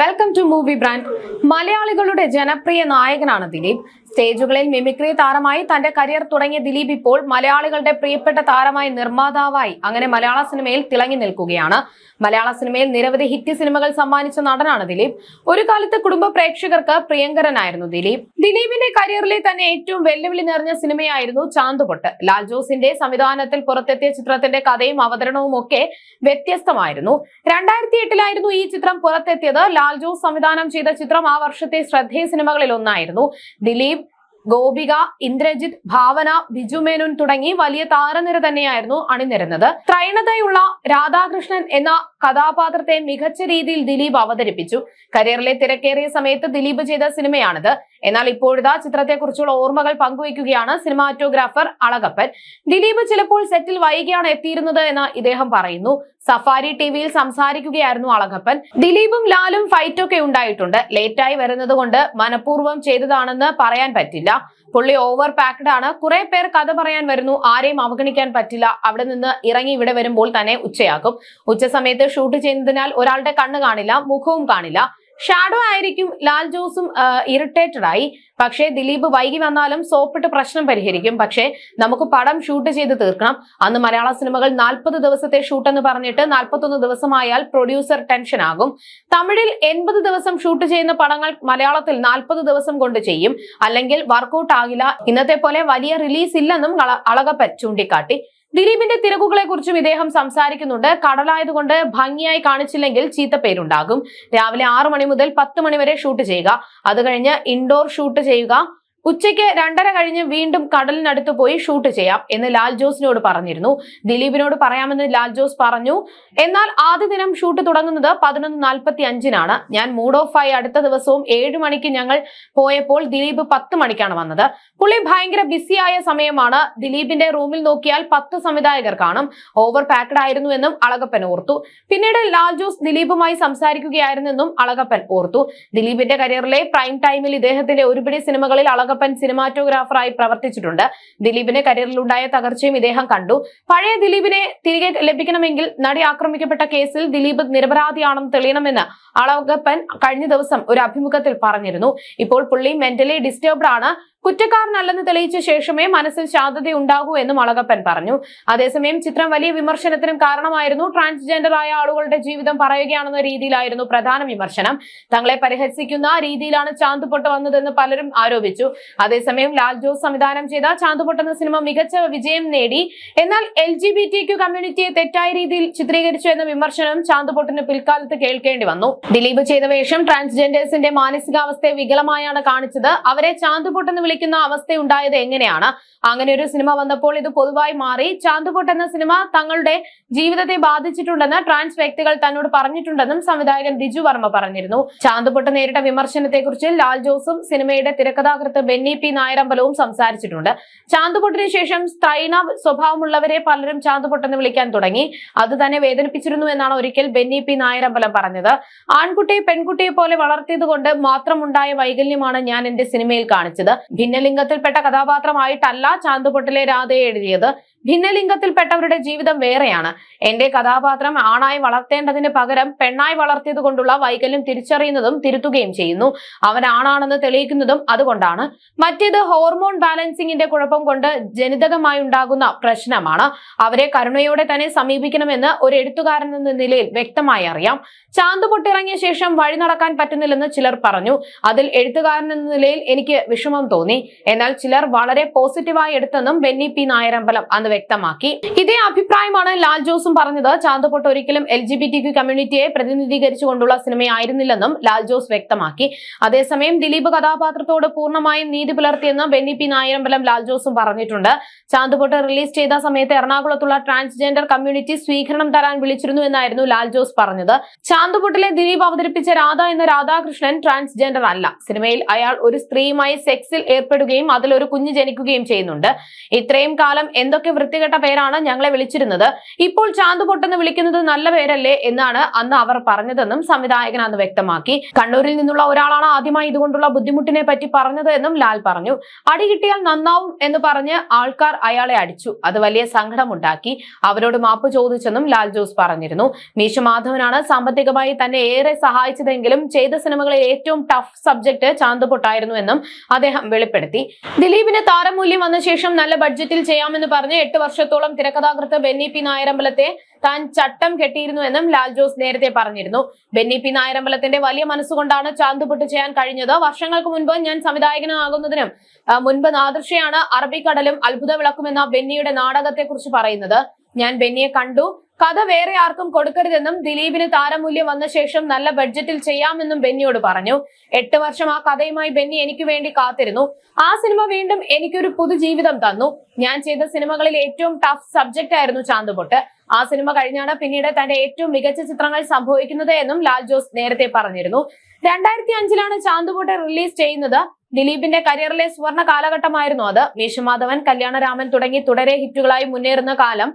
Welcome to movie brand മലയാളികളുടെ ജനപ്രിയ നായകനാണ് ദിലീപ്. സ്റ്റേജുകളിൽ മിമിക്രി താരമായി തന്റെ കരിയർ തുടങ്ങിയ ദിലീപ് ഇപ്പോൾ മലയാളികളുടെ പ്രിയപ്പെട്ട താരമായി നിർമ്മാതാവായി. അങ്ങനെ മലയാള സിനിമയിൽ തിളങ്ങി നിൽക്കുകയാണ്. മലയാള സിനിമയിൽ നിരവധി ഹിറ്റ് സിനിമകൾ സമ്മാനിച്ച നടനാണ് ദിലീപ്. ഒരു കാലത്ത് കുടുംബ പ്രേക്ഷകർക്ക് പ്രിയങ്കരനായിരുന്നു ദിലീപ്. ദിലീപിന്റെ കരിയറിലെ തന്നെ ഏറ്റവും വെല്ലുവിളി നിറഞ്ഞ സിനിമയായിരുന്നു ചാന്തുപൊട്ട്. ലാൽ ജോസിന്റെ സംവിധാനത്തിൽ പുറത്തെത്തിയ ചിത്രത്തിന്റെ കഥയും അവതരണവും ഒക്കെ വ്യത്യസ്തമായിരുന്നു. രണ്ടായിരത്തി എട്ടിലായിരുന്നു ഈ ചിത്രം പുറത്തെത്തിയത്. ലാൽ ജോസ് സംവിധാനം ചെയ്ത ചിത്രം ആ വർഷത്തെ ശ്രദ്ധേയ സിനിമകളിൽ ഒന്നായിരുന്നു. ദിലീപ് ഗോപിക ഇന്ദ്രജിത് ഭാവന ബിജുമേനോൻ തുടങ്ങി വലിയ താരനിര തന്നെയായിരുന്നു അണിനിരുന്നത്. ത്രൈണതയുള്ള രാധാകൃഷ്ണൻ എന്ന കഥാപാത്രത്തെ മികച്ച രീതിയിൽ ദിലീപ് അവതരിപ്പിച്ചു. കരിയറിലെ തിരക്കേറിയ സമയത്ത് ദിലീപ് ചെയ്ത സിനിമയാണിത്. എന്നാൽ ഇപ്പോഴിതാ ചിത്രത്തെക്കുറിച്ചുള്ള ഓർമ്മകൾ പങ്കുവയ്ക്കുകയാണ് സിനിമാറ്റോഗ്രാഫർ അളകപ്പൻ. ദിലീപ് ചിലപ്പോൾ സെറ്റിൽ വൈകിയാണ് എത്തിയിരുന്നത് എന്ന് ഇദ്ദേഹം പറയുന്നു. സഫാരി ടിവിയിൽ സംസാരിക്കുകയായിരുന്നു അളകപ്പൻ. ദിലീപും ലാലും ഫൈറ്റൊക്കെ ഉണ്ടായിട്ടുണ്ട്. ലേറ്റായി വരുന്നത് കൊണ്ട് മനഃപൂർവം ചെയ്തതാണെന്ന് പറയാൻ പറ്റില്ല. പുള്ളി ഓവർ പാക്ഡ് ആണ്. കുറെ പേർ കഥ പറയാൻ വരുന്നു. ആരെയും അവഗണിക്കാൻ പറ്റില്ല. അവിടെ നിന്ന് ഇറങ്ങി ഇവിടെ വരുമ്പോൾ തന്നെ ഉച്ചയാകും. ഉച്ച സമയത്ത് ഷൂട്ട് ചെയ്യുന്നതിനാൽ ഒരാളുടെ കണ്ണ് കാണില്ല മുഖവും കാണില്ല. ഷാഡോ ആയിരിക്കും ലാൽ ജോസും ഇറിറ്റേറ്റഡ് ആയി. പക്ഷേ ദിലീപ് വൈകി വന്നാലും സോപ്പിട്ട് പ്രശ്നം പരിഹരിക്കും. പക്ഷേ നമുക്ക് പടം ഷൂട്ട് ചെയ്ത് തീർക്കണം. അന്ന് മലയാള സിനിമകൾ നാൽപ്പത് ദിവസത്തെ ഷൂട്ട് എന്ന് പറഞ്ഞിട്ട് നാൽപ്പത്തൊന്ന് ദിവസമായാൽ പ്രൊഡ്യൂസർ ടെൻഷൻ ആകും. തമിഴിൽ എൺപത് ദിവസം ഷൂട്ട് ചെയ്യുന്ന പടങ്ങൾ മലയാളത്തിൽ നാൽപ്പത് ദിവസം കൊണ്ട് ചെയ്യും. അല്ലെങ്കിൽ വർക്കൗട്ട് ആകില്ല. ഇന്നത്തെ പോലെ വലിയ റിലീസ് ഇല്ലെന്നും അളകപ്പ ചൂണ്ടിക്കാട്ടി. ദിലീപിന്റെ തിരക്കുകളെ കുറിച്ചും ഇദ്ദേഹം സംസാരിക്കുന്നുണ്ട്. കടലായതുകൊണ്ട് ഭംഗിയായി കാണിച്ചില്ലെങ്കിൽ ചീത്തപ്പേരുണ്ടാകും രാവിലെ ആറു മണി മുതൽ പത്ത് മണി വരെ ഷൂട്ട് ചെയ്യുക. അത് കഴിഞ്ഞ് ഇൻഡോർ ഷൂട്ട് ചെയ്യുക. ഉച്ചയ്ക്ക് രണ്ടര കഴിഞ്ഞ് വീണ്ടും കടലിനടുത്ത് പോയി ഷൂട്ട് ചെയ്യാം എന്ന് ലാൽ ജോസിനോട് പറഞ്ഞിരുന്നു. ദിലീപിനോട് പറയാമെന്ന് ലാൽ ജോസ് പറഞ്ഞു. എന്നാൽ ആദ്യ ദിനം ഷൂട്ട് തുടങ്ങുന്നത് പതിനൊന്ന് നാൽപ്പത്തി അഞ്ചിനാണ് ഞാൻ മൂഡ് ഓഫ് ആയി അടുത്ത ദിവസവും ഏഴ് മണിക്ക് ഞങ്ങൾ പോയപ്പോൾ ദിലീപ് പത്ത് മണിക്കാണ് വന്നത്. പുള്ളി ഭയങ്കര ബിസിയായ സമയമാണ്. ദിലീപിന്റെ റൂമിൽ നോക്കിയാൽ പത്ത് സംവിധായകർ കാണും. ഓവർ പാക്ഡ് ആയിരുന്നു എന്നും അളകപ്പൻ ഓർത്തു. പിന്നീട് ലാൽ ജോസ് ദിലീപുമായി സംസാരിക്കുകയായിരുന്നെന്നും അളകപ്പൻ ഓർത്തു. ദിലീപിന്റെ കരിയറിലെ പ്രൈം ടൈമിൽ ഇദ്ദേഹത്തിന്റെ ഒരുപിടി സിനിമകളിൽ അളകപ്പൻ സിനിമാറ്റോഗ്രാഫറായി പ്രവർത്തിച്ചിട്ടുണ്ട്. ദിലീപിന്റെ കരിയറിലുണ്ടായ തകർച്ചയും ഇദ്ദേഹം കണ്ടു. പഴയ ദിലീപിനെ തിരികെ ലഭിക്കണമെങ്കിൽ നടി ആക്രമിക്കപ്പെട്ട കേസിൽ ദിലീപ് നിരപരാധിയാണെന്ന് തെളിയണമെന്ന് അളകപ്പൻ കഴിഞ്ഞ ദിവസം ഒരു അഭിമുഖത്തിൽ പറഞ്ഞിരുന്നു. ഇപ്പോൾ പുള്ളി മെന്റലി ഡിസ്റ്റർബ്ഡ് ആണ്. കുറ്റക്കാരനല്ലെന്ന് തെളിയിച്ച ശേഷമേ മനസ്സിൽ ശാന്തത ഉണ്ടാകൂ എന്നും അളകപ്പൻ പറഞ്ഞു. അതേസമയം ചിത്രം വലിയ വിമർശനത്തിനും കാരണമായിരുന്നു ട്രാൻസ്ജെൻഡർ ആയ ആളുകളുടെ ജീവിതം പറയുകയാണെന്ന രീതിയിലായിരുന്നു പ്രധാന വിമർശനം. തങ്ങളെ പരിഹസിക്കുന്ന രീതിയിലാണ് ചാന്തുപൊട്ട് വന്നതെന്ന് പലരും ആരോപിച്ചു. അതേസമയം ലാൽ ജോസ് സംവിധാനം ചെയ്ത ചാന്തുപൊട്ട് എന്ന സിനിമ മികച്ച വിജയം നേടി. എന്നാൽ എൽ ജി ബി ടി കമ്മ്യൂണിറ്റിയെ തെറ്റായ രീതിയിൽ ചിത്രീകരിച്ചു എന്ന വിമർശനം ചാന്തുപൊട്ടിന് പിൽക്കാലത്ത് കേൾക്കേണ്ടി വന്നു. ദിലീപ് ചെയ്ത വേഷം ട്രാൻസ്ജെൻഡേഴ്സിന്റെ മാനസികാവസ്ഥയെ വികലമായാണ് കാണിച്ചത്. അവരെ ചാന്തുപൊട്ട് എന്ന് വിളിക്കുന്ന അവസ്ഥയുണ്ടായത് എങ്ങനെയാണ്? അങ്ങനെ ഒരു സിനിമ വന്നപ്പോൾ ഇത് പൊതുവായി മാറി. ചാന്തുപൊട്ട് എന്ന സിനിമ തങ്ങളുടെ ജീവിതത്തെ ബാധിച്ചിട്ടുണ്ടെന്ന് ട്രാൻസ് വ്യക്തികൾ തന്നോട് പറഞ്ഞിട്ടുണ്ടെന്നും സംവിധായകൻ ബിജു വർമ്മ പറഞ്ഞിരുന്നു. ചാന്തുപൊട്ട് നേരിട്ട വിമർശനത്തെക്കുറിച്ച് ലാൽ ജോസും സിനിമയുടെ തിരക്കഥാകൃത്ത് ബെന്നി പി നായരമ്പലവും സംസാരിച്ചിട്ടുണ്ട്. ചാന്തുപൊട്ടിന് ശേഷം സ്തൈന സ്വഭാവമുള്ളവരെ പലരും ചാന്തുപൊട്ടെന്ന് വിളിക്കാൻ തുടങ്ങി. അത് തന്നെ വേദനിപ്പിച്ചിരുന്നു എന്നാണ് ഒരിക്കൽ ബെന്നി പി നായരമ്പലം പറഞ്ഞത്. ആൺകുട്ടിയെ പെൺകുട്ടിയെ പോലെ വളർത്തിയത് കൊണ്ട് മാത്രമുണ്ടായ വൈകല്യമാണ് ഞാൻ എന്റെ സിനിമയിൽ കാണിച്ചത്. ഭിന്നലിംഗത്തിൽപ്പെട്ട കഥാപാത്രമായിട്ടല്ല ചാന്തുപൊട്ടിലെ രാധയെ എഴുതിയത്. ഭിന്നലിംഗത്തിൽപ്പെട്ടവരുടെ ജീവിതം വേറെയാണ്. എന്റെ കഥാപാത്രം ആണായി വളർത്തേണ്ടതിന് പകരം പെണ്ണായി വളർത്തിയത് കൊണ്ടുള്ള വൈകല്യം തിരിച്ചറിയുന്നതും തിരുത്തുകയും ചെയ്യുന്നു. അവൻ ആണാണെന്ന് തെളിയിക്കുന്നതും അതുകൊണ്ടാണ്. മറ്റേത് ഹോർമോൺ ബാലൻസിംഗിന്റെ കുഴപ്പം കൊണ്ട് ജനിതകമായി ഉണ്ടാകുന്ന പ്രശ്നമാണ്. അവരെ കരുണയോടെ തന്നെ സമീപിക്കണമെന്ന് ഒരു എഴുത്തുകാരൻ എന്ന നിലയിൽ വ്യക്തമായി അറിയാം. ചാന്ത് പൊട്ടിറങ്ങിയ ശേഷം വഴി നടക്കാൻ പറ്റുന്നില്ലെന്ന് ചിലർ പറഞ്ഞു. അതിൽ എഴുത്തുകാരൻ എന്ന നിലയിൽ എനിക്ക് വിഷമം തോന്നി. എന്നാൽ ചിലർ വളരെ പോസിറ്റീവായി എടുത്തെന്നും ബെന്നി പി നായരമ്പലം അന്ന് വ്യക്തമാക്കി. ഇതേ അഭിപ്രായമാണ് ലാൽ ജോസും പറഞ്ഞത്. ചാന്തപൊട്ട് ഒരിക്കലും എൽ ജി ബി ടി കമ്മ്യൂണിറ്റിയെ പ്രതിനിധീകരിച്ചുകൊണ്ടുള്ള സിനിമയായിരുന്നില്ലെന്നും ലാൽ ജോസ് വ്യക്തമാക്കി. അതേസമയം ദിലീപ് കഥാപാത്രത്തോട് പൂർണമായും നീതി പുലർത്തിയെന്ന് ബെന്നി പി നായരമ്പലം ലാൽ ജോസും പറഞ്ഞിട്ടുണ്ട്. ചാന്തപൊട്ട് റിലീസ് ചെയ്ത സമയത്ത് എറണാകുളത്തുള്ള ട്രാൻസ്ജെൻഡർ കമ്മ്യൂണിറ്റി സ്വീകരണം തരാൻ വിളിച്ചിരുന്നു എന്നായിരുന്നു ലാൽ ജോസ് പറഞ്ഞത്. ചാന്തപൊട്ടിലെ ദിലീപ് അവതരിപ്പിച്ച രാധ എന്ന രാധാകൃഷ്ണൻ ട്രാൻസ്ജെൻഡർ അല്ല. സിനിമയിൽ അയാൾ ഒരു സ്ത്രീയുമായി സെക്സിൽ ഏർപ്പെടുകയും അതിലൊരു കുഞ്ഞ് ജനിക്കുകയും ചെയ്യുന്നുണ്ട്. ഇത്രയും കാലം എന്തൊക്കെ വൃത്തികെട്ട പേരാണ് ഞങ്ങളെ വിളിച്ചിരുന്നത്. ഇപ്പോൾ ചാന്ത് പൊട്ടെന്ന് വിളിക്കുന്നത് നല്ല പേരല്ലേ എന്നാണ് അന്ന് അവർ പറഞ്ഞതെന്നും സംവിധായകൻ അന്ന് വ്യക്തമാക്കി. കണ്ണൂരിൽ നിന്നുള്ള ഒരാളാണ് ആദ്യമായി ഇതുകൊണ്ടുള്ള ബുദ്ധിമുട്ടിനെ പറ്റി പറഞ്ഞത് എന്നും ലാൽ പറഞ്ഞു. അടി കിട്ടിയാൽ നന്നാവും എന്ന് പറഞ്ഞ് ആൾക്കാർ അയാളെ അടിച്ചു. അത് വലിയ സങ്കടമുണ്ടാക്കി. അവരോട് മാപ്പ് ചോദിച്ചെന്നും ലാൽ ജോസ് പറഞ്ഞിരുന്നു. മീശ മാധവനാണ് സാമ്പത്തികമായി തന്നെ ഏറെ സഹായിച്ചതെങ്കിലും ചെയ്ത സിനിമകളിൽ ഏറ്റവും ടഫ് സബ്ജക്ട് ചാന്തുപൊട്ടായിരുന്നു എന്നും അദ്ദേഹം വെളിപ്പെടുത്തി. ദിലീപിന് താരമൂല്യം വന്ന ശേഷം നല്ല ബഡ്ജറ്റിൽ ചെയ്യാമെന്ന് പറഞ്ഞ് എട്ട് വർഷത്തോളം തിരക്കഥാകൃത്ത് ബെന്നി പി നായരമ്പലത്തെ താൻ ചട്ടം കെട്ടിയിരുന്നു എന്നും ലാൽ ജോസ് നേരത്തെ പറഞ്ഞിരുന്നു. ബെന്നി പി നായരമ്പലത്തിന്റെ വലിയ മനസ്സുകൊണ്ടാണ് ചാന്തുപൊട്ട് ചെയ്യാൻ കഴിഞ്ഞത്. വർഷങ്ങൾക്ക് മുൻപ് ഞാൻ സംവിധായകനാകുന്നതിനും മുൻപ് നാദൃശയാണ് അറബിക്കടലും അത്ഭുത വിളക്കുമെന്ന ബെന്നിയുടെ നാടകത്തെക്കുറിച്ച് പറയുന്നത്. ഞാൻ ബെന്നിയെ കണ്ടു. കഥ വേറെ ആർക്കും കൊടുക്കരുതെന്നും ദിലീപിന് താരമൂല്യം വന്ന ശേഷം നല്ല ബഡ്ജറ്റിൽ ചെയ്യാമെന്നും ബെന്നിയോട് പറഞ്ഞു. എട്ട് വർഷം ആ കഥയുമായി ബെന്നി എനിക്ക് വേണ്ടി കാത്തിരുന്നു. ആ സിനിമ വീണ്ടും എനിക്കൊരു പുതുജീവിതം തന്നു. ഞാൻ ചെയ്ത സിനിമകളിൽ ഏറ്റവും ടഫ് സബ്ജക്റ്റ് ആയിരുന്നു ചാന്തുപൊട്ട്. ആ സിനിമ കഴിഞ്ഞാണ് പിന്നീട് തന്റെ ഏറ്റവും മികച്ച ചിത്രങ്ങൾ സംഭവിക്കുന്നത് എന്നും ലാൽ ജോസ് നേരത്തെ പറഞ്ഞിരുന്നു. രണ്ടായിരത്തി അഞ്ചിലാണ് ചാന്തുപൊട്ട് റിലീസ് ചെയ്യുന്നത്. ദിലീപിന്റെ കരിയറിലെ സുവർണ കാലഘട്ടമായിരുന്നു അത്. മീശമാധവൻ കല്യാണരാമൻ തുടങ്ങി തുടരെ ഹിറ്റുകളായി മുന്നേറുന്ന കാലം.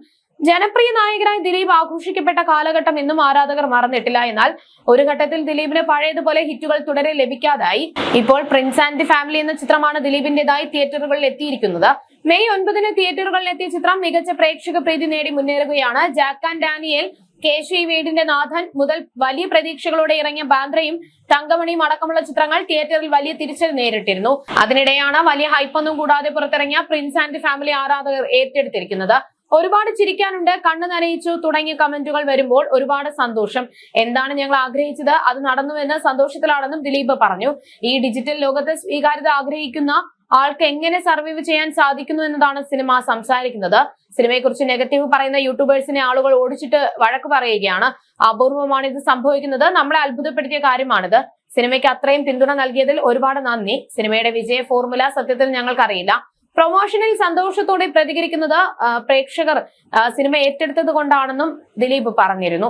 ജനപ്രിയ നായകനായി ദിലീപ് ആഘോഷിക്കപ്പെട്ട കാലഘട്ടം ഇന്നും ആരാധകർ മറന്നിട്ടില്ല. എന്നാൽ ഒരു ഘട്ടത്തിൽ ദിലീപിന് പഴയതുപോലെ ഹിറ്റുകൾ തുടരെ ലഭിക്കാതായി. ഇപ്പോൾ പ്രിൻസ് ആൻഡ് ദി ഫാമിലി എന്ന ചിത്രമാണ് ദിലീപിന്റേതായി തിയേറ്ററുകളിൽ എത്തിയിരിക്കുന്നത്. മെയ് ഒൻപതിന് തിയേറ്ററുകളിൽ എത്തിയ ചിത്രം മികച്ച പ്രേക്ഷക പ്രീതി നേടി മുന്നേറുകയാണ്. ജാക്ക് ആൻഡ് ഡാനിയേൽ കേശി വീടിന്റെ നാഥൻ മുതൽ വലിയ പ്രതീക്ഷകളോടെ ഇറങ്ങിയ ബാന്ദ്രയും തങ്കമണിയും അടക്കമുള്ള ചിത്രങ്ങൾ തിയേറ്ററിൽ വലിയ തിരിച്ചടി നേരിട്ടിരുന്നു. അതിനിടെയാണ് വലിയ ഹൈപ്പൊന്നും കൂടാതെ പുറത്തിറങ്ങിയ പ്രിൻസ് ആൻഡ് ഫാമിലി ആരാധകർ ഏറ്റെടുത്തിരിക്കുന്നത്. ഒരുപാട് ചിരിക്കാനുണ്ട് കണ്ണു നനയിച്ചു തുടങ്ങിയ കമന്റുകൾ വരുമ്പോൾ ഒരുപാട് സന്തോഷം. എന്താണ് ഞങ്ങൾ ആഗ്രഹിച്ചത്? അത് നടന്നുവെന്ന് സന്തോഷത്തിലാണെന്നും ദിലീപ് പറഞ്ഞു. ഈ ഡിജിറ്റൽ ലോകത്തെ സ്വീകാര്യത ആഗ്രഹിക്കുന്ന ആൾക്ക് എങ്ങനെ സർവൈവ് ചെയ്യാൻ സാധിക്കുന്നു എന്നതാണ് സിനിമ സംസാരിക്കുന്നത്. സിനിമയെക്കുറിച്ച് നെഗറ്റീവ് പറയുന്ന യൂട്യൂബേഴ്സിനെ ആളുകൾ ഓടിച്ചിട്ട് വഴക്ക് പറയുകയാണ്. അപൂർവമാണ് ഇത് സംഭവിക്കുന്നത്. നമ്മളെ അത്ഭുതപ്പെടുത്തിയ കാര്യമാണിത്. സിനിമയ്ക്ക് അത്രയും പിന്തുണ നൽകിയതിൽ ഒരുപാട് നന്ദി. സിനിമയുടെ വിജയ ഫോർമുല സത്യത്തിൽ ഞങ്ങൾക്കറിയില്ല. പ്രൊമോഷനിൽ സന്തോഷത്തോടെ പ്രതികരിക്കുന്നത് പ്രേക്ഷകർ സിനിമ ഏറ്റെടുത്തത് കൊണ്ടാണെന്നും ദിലീപ് പറഞ്ഞിരുന്നു.